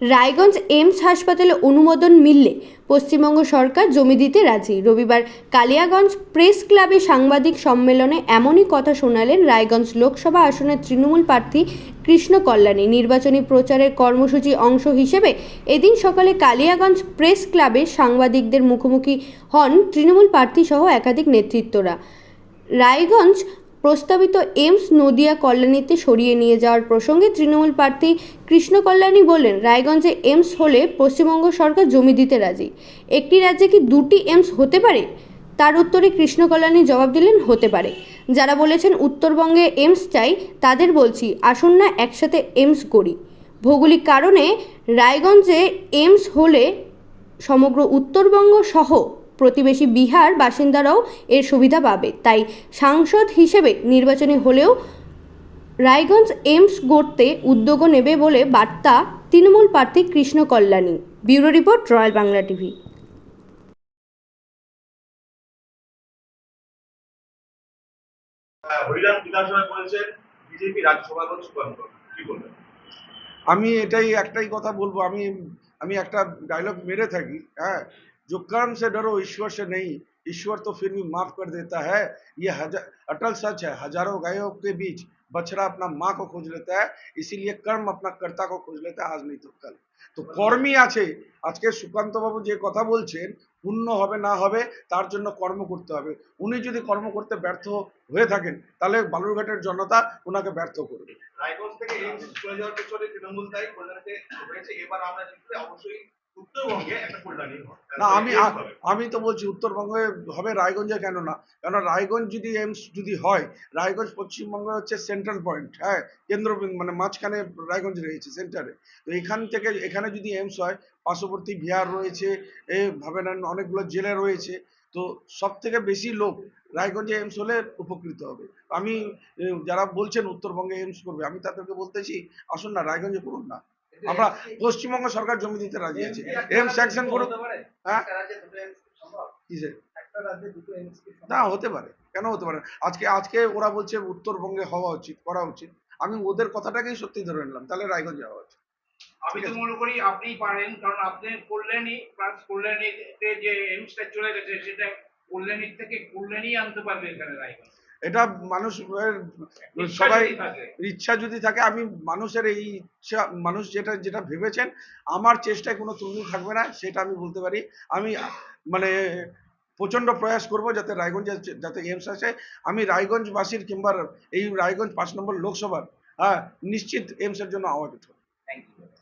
Raiganj aims হাসপাতালে অনুমোদন মিললে পশ্চিমবঙ্গ সরকার জমি দিতে রাজি। রবিবার কালিয়াগঞ্জ প্রেস ক্লাবে সাংবাদিক সম্মেলনে এমনই কথা শোনালেন রায়গঞ্জ লোকসভা আসনের তৃণমূল প্রার্থী কৃষ্ণ কল্যাণী। নির্বাচনী প্রচারের কর্মসূচি অংশ হিসেবে এদিন সকালে কালিয়াগঞ্জ প্রেস ক্লাবে সাংবাদিকদের মুখোমুখি হন তৃণমূল প্রার্থী সহ একাধিক নেতৃত্বরা। রায়গঞ্জ প্রস্তাবিত এমস নদিয়া কল্যাণীতে সরিয়ে নিয়ে যাওয়ার প্রসঙ্গে তৃণমূল প্রার্থী কৃষ্ণ কল্যাণী বললেন রায়গঞ্জে এমস হলে পশ্চিমবঙ্গ সরকার জমি দিতে রাজি। একটি রাজ্যে কি দুটি এমস হতে পারে? তার উত্তরে কৃষ্ণ কল্যাণী জবাব দিলেন, হতে পারে। যারা বলেছেন উত্তরবঙ্গে এমস চাই, তাদের বলছি, আসুন না একসাথে এমস করি। ভৌগোলিক কারণে রায়গঞ্জে এমস হলে সমগ্র উত্তরবঙ্গ সহ প্রতিবেশী বিহার বাসিন্দারাও এর সুবিধা পাবে। তাই সাংসদ হিসেবে নির্বাচনী হলেও রায়গঞ্জ এমস গড়তে উদ্যোগও নেবে বলে বার্তা তৃণমূল প্রার্থী Krishna Kalyani. Bureau report royal Bangla TV. আমি এটাই একটাই কথা বলব। আমি আমি একটা ডায়লগ মেরে থাকি হ্যাঁ? जो कर्म से डरो ईश्वर से नहीं ईश्वर तो फिर भी माफ कर देता है ये हजार अटल सच है हजारों गायों के बीच बछड़ा अपना माँ को खोज लेता है इसीलिए कर्म अपना कर्ता को खोज लेता है आज नहीं तो कल তো কর্মই আছে আজকে সুকান্ত বাবু যে কথা বলছেন পূর্ণ হবে না হবে তার জন্য কর্ম করতে হবে উনি যদি কর্ম করতে ব্যর্থ হয়ে থাকেন তাহলে বালুরঘাটের জনতা ওনাকে ব্যর্থ করবে রায়গঞ্জ থেকে এইমস চলে যাওয়ার পেছনে তৃণমূল দায়ী কল্যাণীতে হয়েছে এবার আমরা জিতলে অবশ্যই না আমি আমি তো বলছি উত্তরবঙ্গে হবে রায়গঞ্জে কেন না? কেন রায়গঞ্জ যদি এমস যদি হয় রায়গঞ্জ পশ্চিমবঙ্গে হচ্ছে সেন্ট্রাল পয়েন্ট হ্যাঁ কেন্দ্রবিন্দু মানে মাঝখানে রায়গঞ্জ রয়েছে সেন্টারে তো এখান থেকে এখানে যদি এমস হয় পার্শ্ববর্তী বিহার রয়েছে এ ভাবে নেন অনেকগুলো জেলা রয়েছে তো সব থেকে বেশি লোক রায়গঞ্জে এমস হলে উপকৃত হবে। আমি যারা বলছেন উত্তরবঙ্গে এমস করবে আমি তাদেরকে বলতেছি আসুন না রায়গঞ্জে করুন না। আমরা পশ্চিমবঙ্গ সরকার জমি দিতে রাজি আছে। এমস স্যাংশন করুন হ্যাঁ? না হতে পারে। কেন হতে পারে? আজকে আজকে ওরা বলছে উত্তরবঙ্গে হওয়া উচিত করা উচিত। আমি ওদের কথাটাকেই সত্যি ধরে নিলাম তাহলে রায়গঞ্জ যাওয়া উচিত। আমি তো মনে করি আপনিই পারেন কারণ আপনি কল্যাণী প্লাস কল্যাণীতে যে এমসটা চলে গেছে সেটা কল্যাণীর থেকে কল্যাণী আনতে পারবে এখানে রায়গঞ্জ। এটা মানুষ সবাই ইচ্ছা যদি থাকে আমি মানুষের এই ইচ্ছা মানুষ যেটা যেটা ভেবেছেন আমার চেষ্টায় কোনো ত্রুটি থাকবে না সেটা আমি বলতে পারি। আমি মানে প্রচণ্ড প্রয়াস করব যাতে রায়গঞ্জে যাতে এমস আসে। আমি রায়গঞ্জবাসীর কিংবা এই রায়গঞ্জ পাঁচ নম্বর লোকসভার হ্যাঁ নিশ্চিত এমসের জন্য আওয়াজ উঠব Thank you.